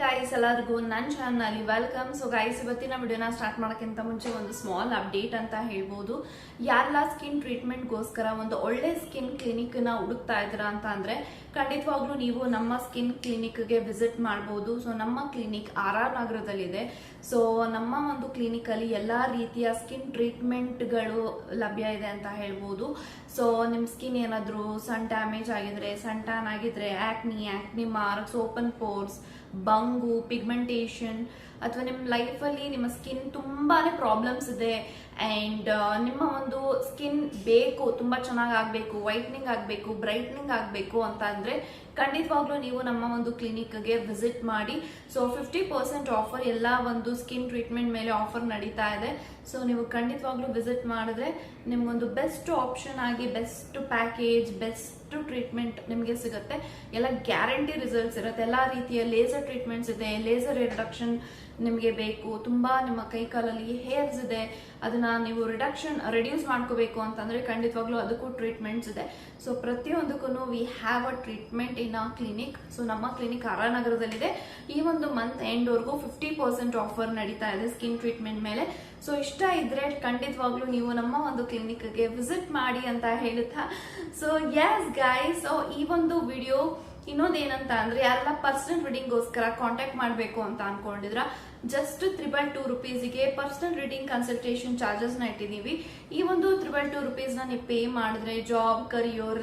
Guys ಎಲ್ಲರಿಗೂ ನನ್ನ channel welcome so guys ಇವತ್ತಿನ ವಿಡಿಯೋನ ಸ್ಟಾರ್ಟ್ ಮಾಡೋಕ್ಕಿಂತ ಮುಂಚೆ ಒಂದು ಸ್ಮಾಲ್ ಅಪ್ಡೇಟ್ ಅಂತ ಹೇಳ್ಬೋದು. ಯಾರೆಲ್ಲ ಸ್ಕಿನ್ ಟ್ರೀಟ್ಮೆಂಟ್ಗೋಸ್ಕರ ಒಂದು ಒಳ್ಳೆ ಸ್ಕಿನ್ ಕ್ಲಿನಿಕ್ನ ಹುಡುಕ್ತಾ ಇದ್ದೀರಾ ಅಂತ ಅಂದರೆ, ಖಂಡಿತವಾಗ್ಲೂ ನೀವು ನಮ್ಮ ಸ್ಕಿನ್ ಕ್ಲಿನಿಕ್ಗೆ ವಿಸಿಟ್ ಮಾಡ್ಬೋದು. ಸೊ ನಮ್ಮ ಕ್ಲಿನಿಕ್ ಆರ್ ಆರ್ ನಗರದಲ್ಲಿದೆ. ಸೊ ನಮ್ಮ ಒಂದು ಕ್ಲಿನಿಕಲ್ಲಿ ಎಲ್ಲ ರೀತಿಯ ಸ್ಕಿನ್ ಟ್ರೀಟ್ಮೆಂಟ್ಗಳು ಲಭ್ಯ ಇದೆ ಅಂತ ಹೇಳ್ಬೋದು. ಸೊ ನಿಮ್ಮ ಸ್ಕಿನ್ ಏನಾದರೂ ಸನ್ ಡ್ಯಾಮೇಜ್ ಆಗಿದ್ರೆ ಸನ್ ಟ್ಯಾನ್ ಆಗಿದ್ರೆ acne acne marks open pores bungo, pigmentation, ಅಥವಾ ನಿಮ್ಮ ಲೈಫಲ್ಲಿ ನಿಮ್ಮ ಸ್ಕಿನ್ ತುಂಬಾನೇ ಪ್ರಾಬ್ಲಮ್ಸ್ ಇದೆ ಆ್ಯಂಡ್ ನಿಮ್ಮ ಒಂದು ಸ್ಕಿನ್ ಬೇಕು, ತುಂಬ ಚೆನ್ನಾಗಿ ಆಗಬೇಕು ವೈಟ್ನಿಂಗ್ ಆಗಬೇಕು ಬ್ರೈಟ್ನಿಂಗ್ ಆಗಬೇಕು ಅಂತ ಅಂದರೆ ಖಂಡಿತವಾಗ್ಲೂ ನೀವು ನಮ್ಮ ಒಂದು ಕ್ಲಿನಿಕ್ಗೆ ವಿಸಿಟ್ ಮಾಡಿ. ಸೊ ಫಿಫ್ಟಿ ಪರ್ಸೆಂಟ್ ಆಫರ್ ಎಲ್ಲ ಒಂದು ಸ್ಕಿನ್ ಟ್ರೀಟ್ಮೆಂಟ್ ಮೇಲೆ ಆಫರ್ ನಡೀತಾ ಇದೆ. ಸೊ ನೀವು ಖಂಡಿತವಾಗ್ಲೂ ವಿಸಿಟ್ ಮಾಡಿದ್ರೆ ನಿಮ್ಗೊಂದು ಬೆಸ್ಟ್ ಆಪ್ಷನ್ ಆಗಿ ಬೆಸ್ಟ್ ಪ್ಯಾಕೇಜ್ ಬೆಸ್ಟ್ ಟ್ರೀಟ್ಮೆಂಟ್ ನಿಮಗೆ ಸಿಗುತ್ತೆ. ಎಲ್ಲ ಗ್ಯಾರಂಟಿ ರಿಸಲ್ಟ್ಸ್ ಇರುತ್ತೆ. ಎಲ್ಲ ರೀತಿಯ ಲೇಸರ್ ಟ್ರೀಟ್ಮೆಂಟ್ಸ್ ಇದೆ ಲೇಸರ್ ರಿಡಕ್ಷನ್ ನಿಮಗೆ ಬೇಕು. ತುಂಬಾ ನಿಮ್ಮ ಕೈ ಕಾಲಲ್ಲಿ ಹೇರ್ಸ್ ಇದೆ. ಅದನ್ನ ನೀವು ರಿಡಕ್ಷನ್ ರೆಡ್ಯೂಸ್ ಮಾಡ್ಕೋಬೇಕು ಅಂತಂದ್ರೆ ಖಂಡಿತವಾಗ್ಲೂ ಅದಕ್ಕೂ ಟ್ರೀಟ್ಮೆಂಟ್ಸ್ ಇದೆ. ಸೊ ಪ್ರತಿಯೊಂದಕ್ಕೂ we have a treatment in a clinic so ನಮ್ಮ ಕ್ಲಿನಿಕ್ ನಗರದಲ್ಲಿದೆ ಈ ಒಂದು ಮಂತ್ ಎಂಡ್ವರೆಗೂ ಫಿಫ್ಟಿ ಪರ್ಸೆಂಟ್ ಆಫರ್ ನಡೀತಾ ಇದೆ ಸ್ಕಿನ್ ಟ್ರೀಟ್ಮೆಂಟ್ ಮೇಲೆ. ಸೊ ಇಷ್ಟ ಇದ್ರೆ ಖಂಡಿತವಾಗ್ಲೂ ನೀವು ನಮ್ಮ ಒಂದು ಕ್ಲಿನಿಕ್ಗೆ ವಿಸಿಟ್ ಮಾಡಿ ಅಂತ ಹೇಳುತ್ತಾ. ಸೊ ಯಸ್ ಗೈಸ್ ಸೊ ಈ ಒಂದು ವಿಡಿಯೋ ಇನ್ನೊಂದೇನಂತ ಅಂದ್ರೆ ಯಾರೆಲ್ಲ ಪರ್ಸನಲ್ ರೀಡಿಂಗ್ಗೋಸ್ಕರ ಕಾಂಟ್ಯಾಕ್ಟ್ ಮಾಡಬೇಕು ಅಂತ ಅನ್ಕೊಂಡಿದ್ರ ಜಸ್ಟ್ ತ್ರಿಬಲ್ ಟೂ ರುಪೀಸ್ಗೆ ಪರ್ಸನಲ್ ರೀಡಿಂಗ್ ಕನ್ಸಲ್ಟೇಷನ್ ಚಾರ್ಜಸ್ನ ಇಟ್ಟಿದ್ದೀವಿ. ಈ ಒಂದು ತ್ರಿಬಲ್ ಟೂ ರುಪೀಸ್ನ ನೀವು ಪೇ ಮಾಡಿದ್ರೆ job career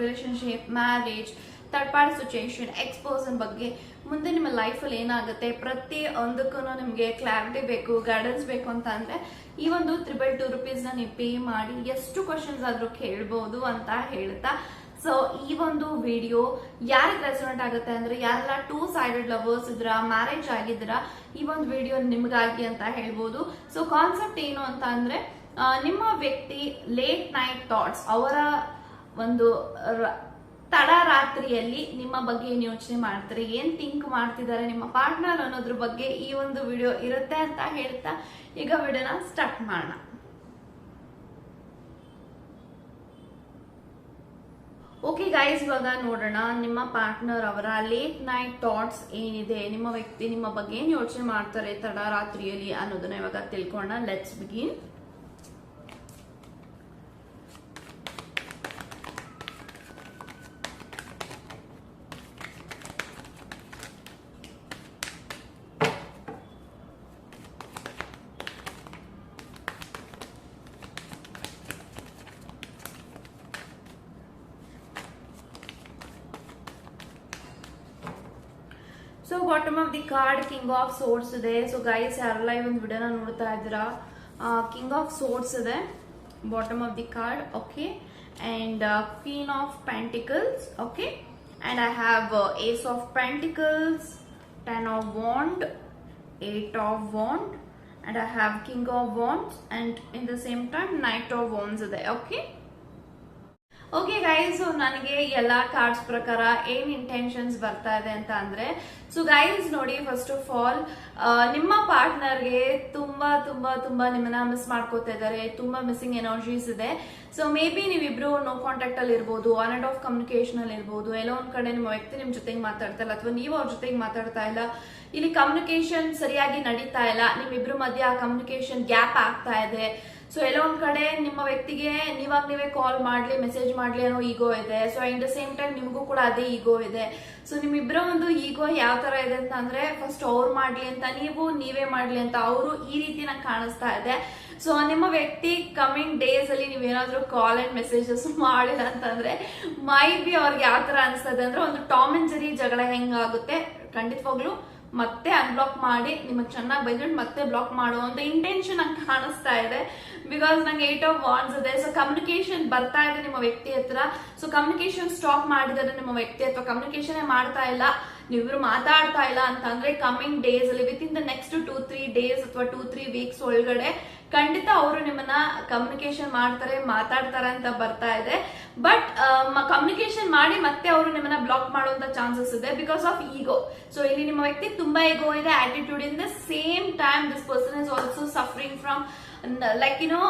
relationship marriage third party situation ಎಕ್ಸ್ಪೋಸನ್ ಬಗ್ಗೆ ಮುಂದೆ ನಿಮ್ಮ ಲೈಫಲ್ಲಿ ಏನಾಗುತ್ತೆ, ಪ್ರತಿ ಒಂದಕ್ಕೂ ನಿಮಗೆ ಕ್ಲಾರಿಟಿ ಬೇಕು ಗೈಡೆನ್ಸ್ ಬೇಕು ಅಂತ ಅಂದರೆ ಈ ಒಂದು ತ್ರಿಬಲ್ ಟೂ ರುಪೀಸ್ನ ನೀವು ಪೇ ಮಾಡಿ ಎಷ್ಟು ಕ್ವಶನ್ಸ್ ಆದರೂ ಕೇಳ್ಬೋದು ಅಂತ ಹೇಳ್ತಾ ಸೊ ಈ ಒಂದು ವಿಡಿಯೋ ಯಾರಿಗೆ ರೆಸೋನೆಟ್ ಆಗುತ್ತೆ ಅಂದ್ರೆ ಯಾರೆಲ್ಲ ಟೂ ಸೈಡೆಡ್ ಲವರ್ಸ್ ಇದ್ರ ಮ್ಯಾರೇಜ್ ಆಗಿದ್ರ, ಈ ಒಂದು ವಿಡಿಯೋ ನಿಮ್ಗಾಗಿ ಅಂತ ಹೇಳ್ಬೋದು. ಸೊ ಕಾನ್ಸೆಪ್ಟ್ ಏನು ಅಂತ ಅಂದ್ರೆ ನಿಮ್ಮ ವ್ಯಕ್ತಿ ಲೇಟ್ ನೈಟ್ ಥಾಟ್ಸ್ ಅವರ ಒಂದು ರ- ತಡರಾತ್ರಿಯಲ್ಲಿ ನಿಮ್ಮ ಬಗ್ಗೆ ಏನ್ ಯೋಚನೆ ಮಾಡ್ತಾರೆ, ಏನ್ ಥಿಂಕ್ ಮಾಡ್ತಿದ್ದಾರೆ, ನಿಮ್ಮ ಪಾರ್ಟ್ನರ್ ಅನ್ನೋದ್ರ ಬಗ್ಗೆ ಈ ಒಂದು ವಿಡಿಯೋ ಇರುತ್ತೆ ಅಂತ ಹೇಳ್ತಾ ಈಗ ವಿಡಿಯೋನ ಸ್ಟಾರ್ಟ್ ಮಾಡೋಣ. ಓಕೆ ಗೈಸ್ ಇವಾಗ ನೋಡೋಣ ನಿಮ್ಮ ಪಾರ್ಟ್ನರ್ ಅವರ ಲೇಟ್ ನೈಟ್ ಥಾಟ್ಸ್ ಏನಿದೆ? ನಿಮ್ಮ ವ್ಯಕ್ತಿ, ನಿಮ್ಮ ಬಗ್ಗೆ ಏನು ಯೋಚನೆ ಮಾಡ್ತಾರೆ ತಡ ರಾತ್ರಿಯಲ್ಲಿ ಅನ್ನೋದನ್ನ ಇವಾಗ ತಿಳ್ಕೊಳ್ಳೋಣ. Let's begin so bottom of the card king of swords ಇದೆ ಸೊ ಗೈಸ್ ಯಾರೆಲ್ಲ ಈ ಒಂದು ವಿಡಿಯೋನ ನೋಡ್ತಾ ಇದ್ದೀರಾ ಕಿಂಗ್ ಆಫ್ ಸೋರ್ಸ್ ಇದೆ bottom of the card okay and queen of pentacles okay and I have ace of pentacles ten of wands eight of wands and I have king of wands and in the same time knight of wands ಇದೆ okay okay guys ನನಗೆ ಎಲ್ಲಾ cards ಪ್ರಕಾರ ಏನ್ intentions ಬರ್ತಾ ಇದೆ ಅಂತ ಅಂದ್ರೆ so ಗೈಲ್ಸ್ ನೋಡಿ ಫಸ್ಟ್ ಆಫ್ ಆಲ್ ನಿಮ್ಮ ಪಾರ್ಟ್ನರ್ಗೆ ತುಂಬಾ ತುಂಬಾ ತುಂಬಾ ನಿಮ್ಮನ್ನ ಮಿಸ್ ಮಾಡ್ಕೋತಾ ಇದ್ದಾರೆ. ತುಂಬಾ ಮಿಸ್ಸಿಂಗ್ ಎನರ್ಜೀಸ್ ಇದೆ. ಸೊ ಮೇ ಬಿ ನೀವಿಬ್ರು ನೋ ಕಾಂಟ್ಯಾಕ್ಟ್ ಅಲ್ಲಿ ಇರ್ಬೋದು ಆನ್ ಅಂಡ್ ಆಫ್ ಕಮ್ಯುನಿಕೇಶನ್ ಅಲ್ಲಿ ಇರ್ಬೋದು, ಎಲ್ಲೋ ಒಂದ್ ಕಡೆ ನಿಮ್ಮ ವ್ಯಕ್ತಿ ನಿಮ್ ಜೊತೆಗೆ ಮಾತಾಡ್ತಾ ಇಲ್ಲ, ಅಥವಾ ನೀವು ಅವ್ರ ಜೊತೆಗೆ ಮಾತಾಡ್ತಾ ಇಲ್ಲ, ಇಲ್ಲಿ ಕಮ್ಯುನಿಕೇಶನ್ ಸರಿಯಾಗಿ ನಡೀತಾ ಇಲ್ಲ, ನಿಮ್ಮಿಬ್ರು ಮಧ್ಯೆ ಆ ಕಮ್ಯುನಿಕೇಶನ್ ಗ್ಯಾಪ್ ಆಗ್ತಾ ಇದೆ. ಸೊ ಎಲ್ಲೋ ಒಂದ್ ಕಡೆ ನಿಮ್ಮ ವ್ಯಕ್ತಿಗೆ ನೀವಾಗ ನೀವೇ ಕಾಲ್ ಮಾಡ್ಲಿ ಮೆಸೇಜ್ ಮಾಡ್ಲಿ ಅನ್ನೋ ಈಗೋ ಇದೆ. So in the same time ನಿಮಗೂ ಕೂಡ ಅದೇ ಈಗೋ ಇದೆ. ಸೊ ನಿಮ್ಮಿಬ್ಬರ ಒಂದು ಈಗೋ ಯಾವ ತರ ಇದೆ ಅಂತ ಅಂದ್ರೆ ಫಸ್ಟ್ ಅವ್ರು ಮಾಡ್ಲಿ ಅಂತ, ನೀವು ನೀವೇ ಮಾಡ್ಲಿ ಅಂತ ಅವರು ಈ ರೀತಿ ನಂಗೆ ಕಾಣಿಸ್ತಾ ಇದೆ. ಸೊ ನಿಮ್ಮ ವ್ಯಕ್ತಿ ಕಮಿಂಗ್ ಡೇಸ್ ಅಲ್ಲಿ ನೀವೇನಾದ್ರೂ ಕಾಲ್ ಅಂಡ್ ಮೆಸೇಜಸ್ ಮಾಡಿಲ್ಲ ಅಂತಂದ್ರೆ ಮೈ ಬಿ ಅವ್ರಿಗೆ ಯಾವ ತರ ಅನ್ಸ್ತದೆ ಅಂದ್ರೆ, ಒಂದು ಟಾಮ್ ಅಂಡ್ ಜರಿ ಜಗಳ ಹೆಂಗಾಗುತ್ತೆ ಖಂಡಿತವಾಗ್ಲೂ ಮತ್ತೆ ಅನ್ಬ್ಲಾಕ್ ಮಾಡಿ, ನಿಮಗೆ ಚೆನ್ನಾಗಿ ಬೈದ್ಬಿಟ್ಟು ಮತ್ತೆ ಬ್ಲಾಕ್ ಮಾಡೋ ಅಂತ ಇಂಟೆನ್ಷನ್ ನಂಗೆ ಕಾಣಿಸ್ತಾ ಇದೆ. ಬಿಕಾಸ್ ನಂಗೆ ಏಟ್ ಆಫ್ ವಾನ್ಸ್ ಇದೆ. ಸೊ ಕಮ್ಯುನಿಕೇಶನ್ ಬರ್ತಾ ಇದೆ ನಿಮ್ಮ ವ್ಯಕ್ತಿ ಹತ್ರ. ಸೊ ಕಮ್ಯುನಿಕೇಶನ್ ಸ್ಟಾಪ್ ಮಾಡಿದರೆ ನಿಮ್ಮ ವ್ಯಕ್ತಿ ಅಥವಾ ಕಮ್ಯುನಿಕೇಶನ್ ಮಾಡ್ತಾ ಇಲ್ಲ. ನೀವಿಬ್ರು ಮಾತಾಡ್ತಾ ಇಲ್ಲ ಅಂತಂದ್ರೆ ಕಮಿಂಗ್ ಡೇಸ್ ಅಲ್ಲಿ with in the next two three days ಅಥವಾ ಟೂ ತ್ರೀ ವೀಕ್ಸ್ ಒಳಗಡೆ ಖಂಡಿತ ಅವರು ನಿಮ್ಮನ್ನ ಕಮ್ಯುನಿಕೇಶನ್ ಮಾಡ್ತಾರೆ, ಮಾತಾಡ್ತಾರೆ ಅಂತ ಬರ್ತಾ ಇದೆ. ಬಟ್ ಕಮ್ಯುನಿಕೇಶನ್ ಮಾಡಿ ಮತ್ತೆ ಅವರು ನಿಮ್ಮನ್ನ ಬ್ಲಾಕ್ ಮಾಡುವಂತ ಚಾನ್ಸಸ್ ಇದೆ ಬಿಕಾಸ್ ಆಫ್ ಈಗೋ ಸೊ ಇಲ್ಲಿ ನಿಮ್ಮ ವ್ಯಕ್ತಿ ತುಂಬಾ ಈಗೋ ಇದೆ attitude in the same time this person is also suffering from like ಏನೋ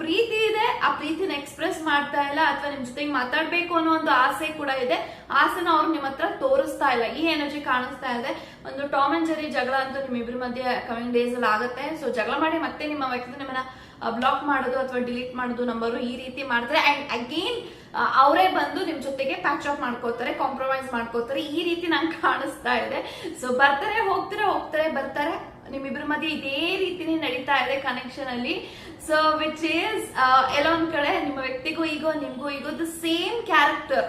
ಪ್ರೀತಿ ಇದೆ, ಆ ಪ್ರೀತಿನ ಎಕ್ಸ್ಪ್ರೆಸ್ ಮಾಡ್ತಾ ಇಲ್ಲ ಅಥವಾ ನಿಮ್ ಜೊತೆಗೆ ಮಾತಾಡ್ಬೇಕು ಅನ್ನೋ ಒಂದು ಆಸೆ ಕೂಡ ಇದೆ. ಆಸೆನ ಅವ್ರು ನಿಮ್ಮ ಹತ್ರ ತೋರಿಸ್ತಾ ಇಲ್ಲ. ಈ ಎನರ್ಜಿ ಕಾಣಿಸ್ತಾ ಇದೆ. ಒಂದು ಟಾಮ್ ಅಂಡ್ ಜೆರಿ ಜಗಳ ಅಂತೂ ನಿಮ್ಮಿಬ್ಬರ ಮಧ್ಯೆ ಕಮಿಂಗ್ ಡೇಸ್ ಅಲ್ಲಿ ಆಗುತ್ತೆ. ಸೊ ಜಗಳ ಮಾಡಿ ಮತ್ತೆ ನಿಮ್ಮ ವ್ಯಕ್ತಿ ನಿಮ್ಮನ್ನ ಬ್ಲಾಕ್ ಮಾಡೋದು ಅಥವಾ ಡಿಲೀಟ್ ಮಾಡೋದು ನಂಬರು ಈ ರೀತಿ ಮಾಡಿದ್ರೆ ಅಂಡ್ ಅಗೇನ್ ಅವರೇ ಬಂದು ನಿಮ್ ಜೊತೆಗೆ ಪ್ಯಾಚ್ ಆಫ್ ಮಾಡ್ಕೋತಾರೆ ಕಾಂಪ್ರಮೈಸ್ ಮಾಡ್ಕೋತಾರೆ. ಈ ರೀತಿ ನಂಗೆ ಕಾಣಿಸ್ತಾ ಇದೆ. ಸೊ ಬರ್ತಾರೆ, ಹೋಗ್ತಾರೆ ಹೋಗ್ತಾರೆ, ಬರ್ತಾರೆ. ನಿಮ್ಮಿಬ್ಬರ ಮಧ್ಯೆ ಇದೇ ರೀತಿನೇ ನಡೀತಾ ಇದೆ ಕನೆಕ್ಷನ್ ಅಲ್ಲಿ. ಸೊ ವಿಚ್ ಈಸ್ ಎಲ್ಲೋ ಒಂದ್ ಕಡೆ ನಿಮ್ಮ ವ್ಯಕ್ತಿಗೂ ಈಗೋ ನಿಮ್ಗೂ ಈಗೋ ದ ಸೇಮ್ ಕ್ಯಾರೆಕ್ಟರ್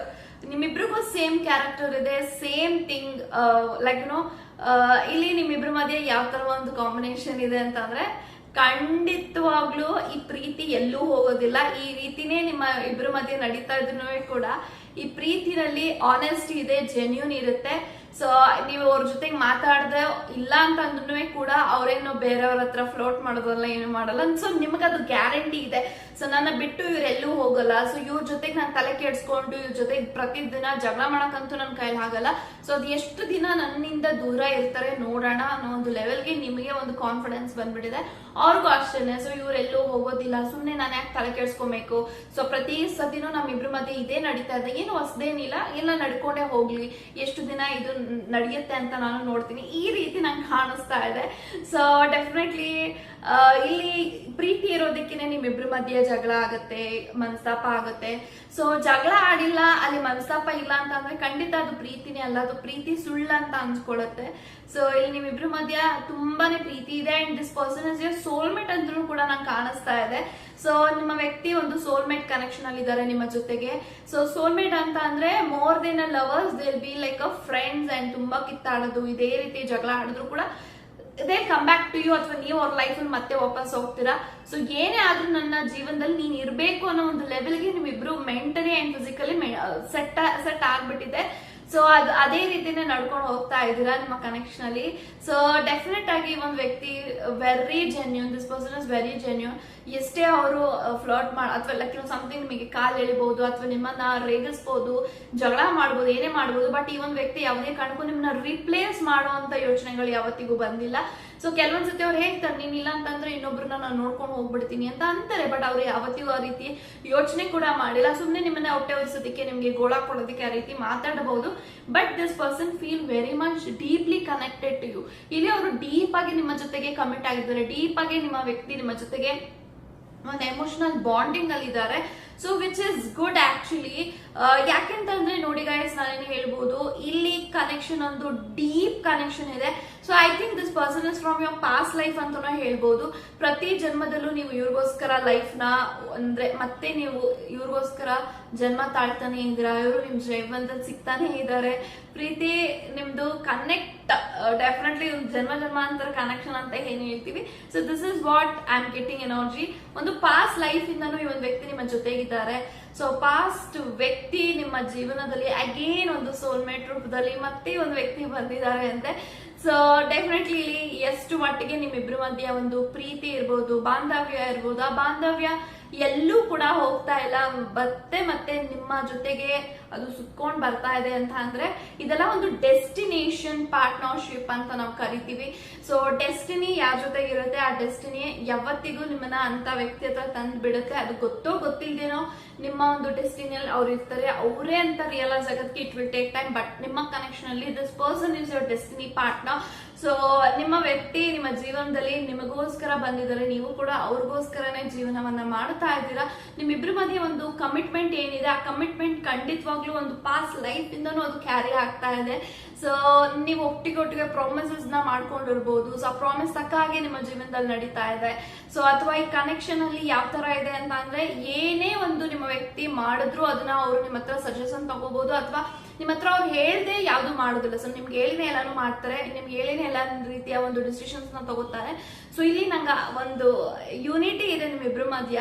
ನಿಮ್ಮಿಬ್ರಿಗೂ ಸೇಮ್ ಕ್ಯಾರೆಕ್ಟರ್ ಇದೆ ಸೇಮ್ ಥಿಂಗ್ ಲೈಕ್ ನೋ ಇಲ್ಲಿ ನಿಮ್ಮಿಬ್ರ ಮಧ್ಯೆ ಯಾವ ತರ ಒಂದು ಕಾಂಬಿನೇಷನ್ ಇದೆ ಅಂತಂದ್ರೆ, ಖಂಡಿತವಾಗ್ಲೂ ಈ ಪ್ರೀತಿ ಎಲ್ಲೂ ಹೋಗೋದಿಲ್ಲ. ಈ ರೀತಿನೇ ನಿಮ್ಮ ಇಬ್ಬರ ಮಧ್ಯೆ ನಡೀತಾ ಇದ್ರು ಕೂಡ ಈ ಪ್ರೀತಿನಲ್ಲಿ ಆನೆಸ್ಟ್ ಇದೆ ಜೆನ್ಯೂನ್ ಇರುತ್ತೆ. ಸೊ ನೀವು ಅವ್ರ ಜೊತೆಗೆ ಮಾತಾಡದೆ ಇಲ್ಲ ಅಂತ ಅಂದ್ರೂ ಕೂಡ ಅವ್ರೇನು ಬೇರೆಯವ್ರ ಹತ್ರ ಫ್ಲೋಟ್ ಮಾಡೋದಲ್ಲ ಏನು ಮಾಡಲ್ಲ. ಸೊ ಅದು ಗ್ಯಾರಂಟಿ ಇದೆ. ಸೊ ನನ್ನ ಬಿಟ್ಟು ಇವರೆಲ್ಲೂ ಹೋಗಲ್ಲ. ಸೊ ಇವ್ರ ಜೊತೆಗೆ ನಾನು ತಲೆ ಕೆಡ್ಸ್ಕೊಂಡು, ಇವ್ರ ಜೊತೆಗೆ ಪ್ರತಿದಿನ ಜಗಳ ಮಾಡಕ್ಕಂತೂ ನನ್ನ ಕೈಲಿ ಆಗಲ್ಲ. ಸೊ ಅದು ಎಷ್ಟು ದಿನ ನನ್ನಿಂದ ದೂರ ಇರ್ತಾರೆ ನೋಡೋಣ ಅನ್ನೋ ಒಂದು ಲೆವೆಲ್ಗೆ ನಿಮಗೆ ಒಂದು ಕಾನ್ಫಿಡೆನ್ಸ್ ಬಂದ್ಬಿಟ್ಟಿದೆ. ಅವ್ರಿಗೂ ಅಷ್ಟೇನೆ. ಸೊ ಇವರೆಲ್ಲೂ ಹೋಗೋದಿಲ್ಲ. ಸುಮ್ಮನೆ ನಾನು ಯಾಕೆ ತಲೆ ಕೆಡ್ಸ್ಕೊಬೇಕು? ಸೊ ಪ್ರತಿ ಸತಿನೂ ನಮ್ಮಿಬ್ರ ಮಧ್ಯೆ ಇದೇ ನಡೀತಾ ಇದೆ. ಏನು ಹೊಸದೇನಿಲ್ಲ. ಎಲ್ಲ ನಡ್ಕೊಂಡೇ ಹೋಗ್ಲಿ. ಎಷ್ಟು ದಿನ ಇದು ನಡೆಯುತ್ತೆ ಅಂತ ನಾನು ನೋಡ್ತೀನಿ. ಈ ರೀತಿ ನಂಗೆ ಕಾಣಿಸ್ತಾ ಇದೆ. ಸೊ ಡೆಫಿನೆಟ್ಲಿ ಇಲ್ಲಿ ಪ್ರೀತಿ ಇರೋದಕ್ಕೇನೆ ನಿಮ್ಮಿಬ್ರ ಮಧ್ಯೆ ಜಗಳ ಆಗತ್ತೆ, ಮನಸ್ತಾಪ ಆಗತ್ತೆ. ಸೊ ಜಗಳ ಆಡಿಲ್ಲ, ಅಲ್ಲಿ ಮನಸ್ತಾಪ ಇಲ್ಲ ಅಂತ ಅಂದ್ರೆ ಖಂಡಿತ ಅದು ಪ್ರೀತಿನೇ ಅಲ್ಲ, ಅದು ಪ್ರೀತಿ ಸುಳ್ಳು ಅಂತ ಅನ್ಸ್ಕೊಳತ್ತೆ ಸೊ ಇಲ್ಲಿ ನಿಮ್ಮಿಬ್ರ ಮಧ್ಯ ತುಂಬಾನೇ ಪ್ರೀತಿ ಇದೆ and this person is your soulmate ಅಂತಲೂ ಕೂಡ ನಂಗೆ ಕಾಣಿಸ್ತಾ ಇದೆ. ಸೊ ನಿಮ್ಮ ವ್ಯಕ್ತಿ ಒಂದು ಸೋಲ್ಮೇಟ್ ಕನೆಕ್ಷನ್ ಅಲ್ಲಿ ಇದ್ದಾರೆ ನಿಮ್ಮ ಜೊತೆಗೆ. ಸೊ ಸೋಲ್ಮೇಟ್ ಅಂತ ಅಂದ್ರೆ more than a lovers they'll be like a friends and ತುಂಬಾ ಕಿತ್ತಾಡೋದು, ಇದೇ ರೀತಿ ಜಗಳ ಆಡಿದ್ರು ಕೂಡ they come back to you ಅಥವಾ ನೀವು ಅವ್ರ ಲೈಫಲ್ಲಿ ಮತ್ತೆ ವಾಪಸ್ ಹೋಗ್ತೀರಾ? ಸೊ ಏನೇ ಆದ್ರೂ ನನ್ನ ಜೀವನದಲ್ಲಿ ನೀನ್ ಇರ್ಬೇಕು ಅನ್ನೋ ಒಂದು ಲೆವೆಲ್ಗೆ ನಿಮ್ಮಿಬ್ರು mentally and physically set set ಆಗ್ಬಿಟ್ಟಿದೆ. ಸೊ ಅದು ಅದೇ ರೀತಿನೇ ನಡ್ಕೊಂಡು ಹೋಗ್ತಾ ಇದ್ದೀರಾ ನಿಮ್ಮ ಕನೆಕ್ಷನ್ ಅಲ್ಲಿ? ಸೊ ಡೆಫಿನೆಟ್ ಆಗಿ ಒಂದು ವ್ಯಕ್ತಿ very genuine this person is very genuine ಎಷ್ಟೇ ಅವರು ಫ್ಲಾಟ್ ಮಾಡ, ಅಥವಾ ಲೈಕ್ ಸಮಥಿಂಗ್ ನಿಮಗೆ ಕಾಲ್ ಎಳಿಬಹುದು ಅಥವಾ ನಿಮ್ಮನ್ನ ರೇಗಿಸ್ಬೋದು, ಜಗಳ ಮಾಡ್ಬೋದು, ಏನೇ ಮಾಡ್ಬೋದು ಬಟ್ ಈ ಒಂದು ವ್ಯಕ್ತಿ ಯಾವುದೇ ಕಾರಣಕ್ಕೂ ನಿಮ್ಮನ್ನ ರಿಪ್ಲೇಸ್ ಮಾಡುವಂತ ಯೋಚನೆಗಳು ಯಾವತ್ತಿಗೂ ಬಂದಿಲ್ಲ. ಸೊ ಕೆಲವೊಂದ್ಸತಿ ಅವ್ರು ಹೇಳ್ತಾರೆ, ನೀನ್ ಇಲ್ಲ ಅಂತಂದ್ರೆ ಇನ್ನೊಬ್ರನ್ನ ನಾನು ನೋಡ್ಕೊಂಡು ಹೋಗ್ಬಿಡ್ತೀನಿ ಅಂತ ಅಂತಾರೆ. ಬಟ್ ಅವ್ರು ಯಾವತ್ತಿಗೂ ಆ ರೀತಿ ಯೋಚನೆ ಕೂಡ ಮಾಡಿಲ್ಲ. ಸುಮ್ಮನೆ ನಿಮ್ಮನ್ನ ಹೊಟ್ಟೆ ನಿಮ್ಗೆ ಗೋಳ ಕೊಡೋದಕ್ಕೆ ಆ ರೀತಿ ಮಾತಾಡಬಹುದು but this person feel very much deeply connected to you ಇಲ್ಲಿ ಅವರು ಡೀಪ್ ಆಗಿ ನಿಮ್ಮ ಜೊತೆಗೆ ಕಮಿಟ್ ಆಗಿದ್ದಾರೆ. ಡೀಪ್ ಆಗಿ ನಿಮ್ಮ ವ್ಯಕ್ತಿ ನಿಮ್ಮ ಜೊತೆಗೆ ಒಂದು ಎಮೋಷನಲ್ ಬಾಂಡಿಂಗ್ ಅಲ್ಲಿ ಇದ್ದಾರೆ. So which is good actually ಯಾಕೆಂತಂದ್ರೆ ನೋಡಿ ಗೈಸ್ ನಾನೇನು ಹೇಳ್ಬೋದು, ಇಲ್ಲಿ ಕನೆಕ್ಷನ್ ಒಂದು ಡೀಪ್ ಕನೆಕ್ಷನ್ ಇದೆ. So I think this person is from your past life ಅಂತ ಹೇಳ್ಬೋದು ಪ್ರತಿ ಜನ್ಮದಲ್ಲೂ ನೀವು ಇವ್ರಿಗೋಸ್ಕರ ಲೈಫ್ನ ಅಂದ್ರೆ ಮತ್ತೆ ನೀವು ಇವ್ರಿಗೋಸ್ಕರ ಜನ್ಮ ತಾಳ್ತಾನೆ ಇದ್ದೀರಾ ಇವರು ನಿಮ್ ಜೀವನದಲ್ಲಿ ಸಿಗ್ತಾನೆ ಇದ್ದಾರೆ ಪ್ರೀತಿ ನಿಮ್ದು ಕನೆಕ್ಟ್ ಡೆಫಿನೆಟ್ಲಿ ಜನ್ಮ ಜನ್ಮಾಂತರ ಕನೆಕ್ಷನ್ ಅಂತ ಏನ್ ಹೇಳ್ತೀವಿ so this is what I am getting energy ಒಂದು ಪಾಸ್ಟ್ ಲೈಫ್ ಇಂದನೂ ಈ ಒಂದು ವ್ಯಕ್ತಿ ನಿಮ್ಮ ಜೊತೆಗಿದ್ದಾರೆ ಸೊ ಪಾಸ್ಟ್ ವ್ಯಕ್ತಿ ನಿಮ್ಮ ಜೀವನದಲ್ಲಿ ಅಗೇನ್ ಒಂದು ಸೋಲ್ಮೇಟ್ ರೂಪದಲ್ಲಿ ಮತ್ತೆ ಒಂದು ವ್ಯಕ್ತಿ ಬಂದಿದ್ದಾರೆ ಅಂತೆ ಸೊ ಡೆಫಿನೆಟ್ಲಿ ಇಲ್ಲಿ ಎಷ್ಟು ಮಟ್ಟಿಗೆ ನಿಮ್ಮಿಬ್ರ ಮಧ್ಯೆ ಒಂದು ಪ್ರೀತಿ ಇರ್ಬೋದು ಬಾಂಧವ್ಯ ಇರ್ಬೋದು ಆ ಬಾಂಧವ್ಯ ಎಲ್ಲೂ ಕೂಡ ಹೋಗ್ತಾ ಇಲ್ಲ. ಮತ್ತೆ ಮತ್ತೆ ನಿಮ್ಮ ಜೊತೆಗೆ ಅದು ಸುತ್ಕೊಂಡ್ ಬರ್ತಾ ಇದೆ ಅಂತ ಅಂದ್ರೆ ಇದೆಲ್ಲ ಒಂದು ಡೆಸ್ಟಿನೇಷನ್ ಪಾರ್ಟ್ನರ್ಶಿಪ್ ಅಂತ ನಾವು ಕರಿತೀವಿ. ಸೊ ಡೆಸ್ಟಿನಿ ಯಾರ ಜೊತೆಗೆ ಇರುತ್ತೆ, ಆ ಡೆಸ್ಟಿನಿ ಯಾವತ್ತಿಗೂ ನಿಮ್ಮನ್ನ ಅಂತ ವ್ಯಕ್ತಿ ಹತ್ರ ತಂದು ಬಿಡುತ್ತೆ. ಅದು ಗೊತ್ತೋ ಗೊತ್ತಿಲ್ದೇನೋ ನಿಮ್ಮ ಒಂದು ಡೆಸ್ಟಿನಿಯಲ್ಲಿ ಅವ್ರು ಇರ್ತಾರೆ. ಅವರೇ ಅಂತ ರಿಯಲೈಸ್ ಆಗೋದಕ್ಕೆ it will take time but ನಿಮ್ಮ ಕನೆಕ್ಷನ್ ಅಲ್ಲಿ this person is your destiny partner so ನಿಮ್ಮ ವ್ಯಕ್ತಿ ನಿಮ್ಮ ಜೀವನದಲ್ಲಿ ನಿಮಗೋಸ್ಕರ ಬಂದಿದ್ದಾರೆ ನೀವು ಕೂಡ ಅವ್ರಿಗೋಸ್ಕರನೇ ಜೀವನವನ್ನ ಮಾಡ್ತಾ ಇದ್ದೀರಾ? ನಿಮ್ಮಿಬ್ರ ಮಧ್ಯೆ ಒಂದು ಕಮಿಟ್ಮೆಂಟ್ ಏನಿದೆ? ಆ ಕಮಿಟ್ಮೆಂಟ್ ಖಂಡಿತವಾಗ್ಲೂ ಒಂದು ಪಾಸ್ ಲೈಫ್ ಇಂದನೂ ಅದು ಕ್ಯಾರಿ ಆಗ್ತಾ ಇದೆ. ಸೊ ನೀವು ಒಟ್ಟಿಗೊಟ್ಟಿಗೆ ಪ್ರಾಮಿಸಸ್ನ ಮಾಡ್ಕೊಂಡಿರ್ಬೋದು. ಸೊ ಆ ಪ್ರಾಮಿಸ್ ತಕ್ಕ ಹಾಗೆ ನಿಮ್ಮ ಜೀವನದಲ್ಲಿ ನಡೀತಾ ಇದೆ. ಸೊ ಅಥವಾ ಈ ಕನೆಕ್ಷನ್ ಅಲ್ಲಿ ಯಾವ ತರ ಇದೆ ಅಂತ ಅಂದ್ರೆ ಏನೇ ಒಂದು ನಿಮ್ಮ ವ್ಯಕ್ತಿ ಮಾಡಿದ್ರು ಅದನ್ನ ಅವರು ನಿಮ್ಮ ಹತ್ರ ಸಜೆಷನ್ ತಗೋಬಹುದು ಅಥವಾ ನಿಮ್ಮ ಹತ್ರ ಅವ್ರು ಹೇಳ್ದೆ ಯಾವ್ದು ಮಾಡೋದಿಲ್ಲ. ಸೊ ನಿಮ್ಗೆ ಹೇಳಿನೇ ಎಲ್ಲಾನು ಮಾಡ್ತಾರೆ. ನಿಮ್ಗೆ ಹೇಳಿನೇ ಎಲ್ಲ ರೀತಿಯ ಒಂದು ಡಿಸಿಷನ್ಸ್ನ ತಗೋತಾರೆ. ಸೊ ಇಲ್ಲಿ ನಂಗೆ ಒಂದು ಯೂನಿಟಿ ಇದೆ ನಿಮ್ಮಿಬ್ರು ಮಧ್ಯ.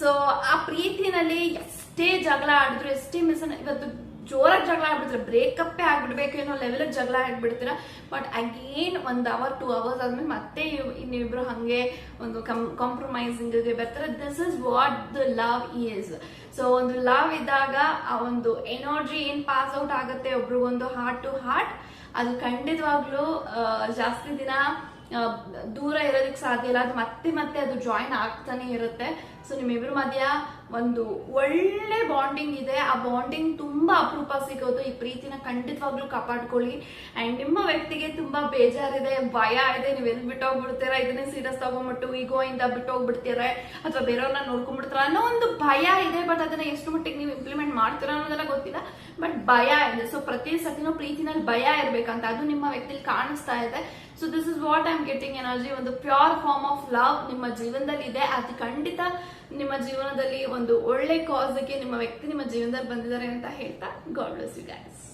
ಸೊ ಆ ಪ್ರೀತಿನಲ್ಲಿ ಎಷ್ಟೇ ಜಗಳ ಆಡಿದ್ರು, ಎಷ್ಟೇ ಮಿಸ್ ಇವತ್ತು ಜೋರಾಗಿ ಜಗಳ ಆಗ್ಬಿಡ್ತೀರಾ ಬ್ರೇಕಪ್ಪೇ ಆಗ್ಬಿಡ್ಬೇಕು ಏನೋ ಲೆವೆಲ್ ಜಗಳ ಆಗ್ಬಿಡ್ತೀರಾ? ಬಟ್ ಅಗೇನ್ ಒಂದು ಅವರ್ ಟೂ ಅವರ್ಸ್ ಆದ್ಮೇಲೆ ಮತ್ತೆ ಇನ್ನಿಬ್ರು ಹಂಗೆ ಒಂದು ಕಂ ಬರ್ತಾರೆ. This is what the love is so ಒಂದು ಲವ್ ಇದ್ದಾಗ ಆ ಒಂದು ಎನರ್ಜಿ ಏನ್ ಪಾಸ್ ಔಟ್ ಆಗುತ್ತೆ ಒಬ್ರಿಗೊಂದು ಹಾರ್ಟ್ ಟು ಹಾರ್ಟ್ ಅದು ಖಂಡಿತವಾಗ್ಲೂ ಜಾಸ್ತಿ ದಿನ ದೂರ ಇರೋದಕ್ಕೆ ಸಾಧ್ಯ ಇಲ್ಲ. ಅದು ಮತ್ತೆ ಮತ್ತೆ ಅದು ಜಾಯಿನ್ ಆಗ್ತಾನೆ ಇರುತ್ತೆ. ಸೊ ನಿಮ್ಮಿಬ್ಬರ ಮಧ್ಯ ಒಂದು ಒಳ್ಳೆ ಬಾಂಡಿಂಗ್ ಇದೆ. ಆ ಬಾಂಡಿಂಗ್ ತುಂಬಾ ಅಪರೂಪ ಸಿಗೋದು. ಈ ಪ್ರೀತಿನ ಖಂಡಿತವಾಗ್ಲೂ ಕಾಪಾಡ್ಕೊಳ್ಳಿ. ಅಂಡ್ ನಿಮ್ಮ ವ್ಯಕ್ತಿಗೆ ತುಂಬಾ ಬೇಜಾರಿದೆ, ಭಯ ಇದೆ. ನೀವು ಎಲ್ಲಿ ಬಿಟ್ಟೋಗ್ಬಿಡ್ತೀರಾ? ಇದನ್ನೇ ಸೀರಿಯಸ್ ತಗೊಂಡ್ಬಿಟ್ಟು ಈಗೋ ಇಂದ ಬಿಟ್ಟೋಗ್ಬಿಡ್ತೀರಾ? ಅಥವಾ ಬೇರೆಯವ್ರನ್ನ ನೋಡ್ಕೊಂಡ್ಬಿಡ್ತಾರ? ಅನ್ನೋ ಒಂದು ಭಯ ಇದೆ. ಬಟ್ ಅದನ್ನ ಎಷ್ಟು ಮಟ್ಟಿಗೆ ನೀವು ಇಂಪ್ಲಿಮೆಂಟ್ ಮಾಡ್ತೀರಾ ಅನ್ನೋದೆಲ್ಲ ಗೊತ್ತಿಲ್ಲ. ಬಟ್ ಭಯ ಇದೆ. ಸೊ ಪ್ರತಿ ಸತಿನೂ ಪ್ರೀತಿನಲ್ಲಿ ಭಯ ಇರ್ಬೇಕಂತ ಅದು ನಿಮ್ಮ ವ್ಯಕ್ತಿಲಿ ಕಾಣಿಸ್ತಾ ಇದೆ. So this is what I am getting energy ಒಂದು ಪ್ಯೂರ್ ಫಾರ್ಮ್ ಆಫ್ ಲವ್ ನಿಮ್ಮ ಜೀವನದಲ್ಲಿ ಇದೆ ಅದು ಖಂಡಿತ ನಿಮ್ಮ ಜೀವನದಲ್ಲಿ ಒಂದು ಒಳ್ಳೆ ಕಾಸ್ಗೆ ನಿಮ್ಮ ವ್ಯಕ್ತಿ ನಿಮ್ಮ ಜೀವನದಲ್ಲಿ ಬಂದಿದ್ದಾರೆ ಅಂತ ಹೇಳ್ತಾ ಗಾಡ್ ಬ್ಲೆಸ್ ಯು ಗೈಸ್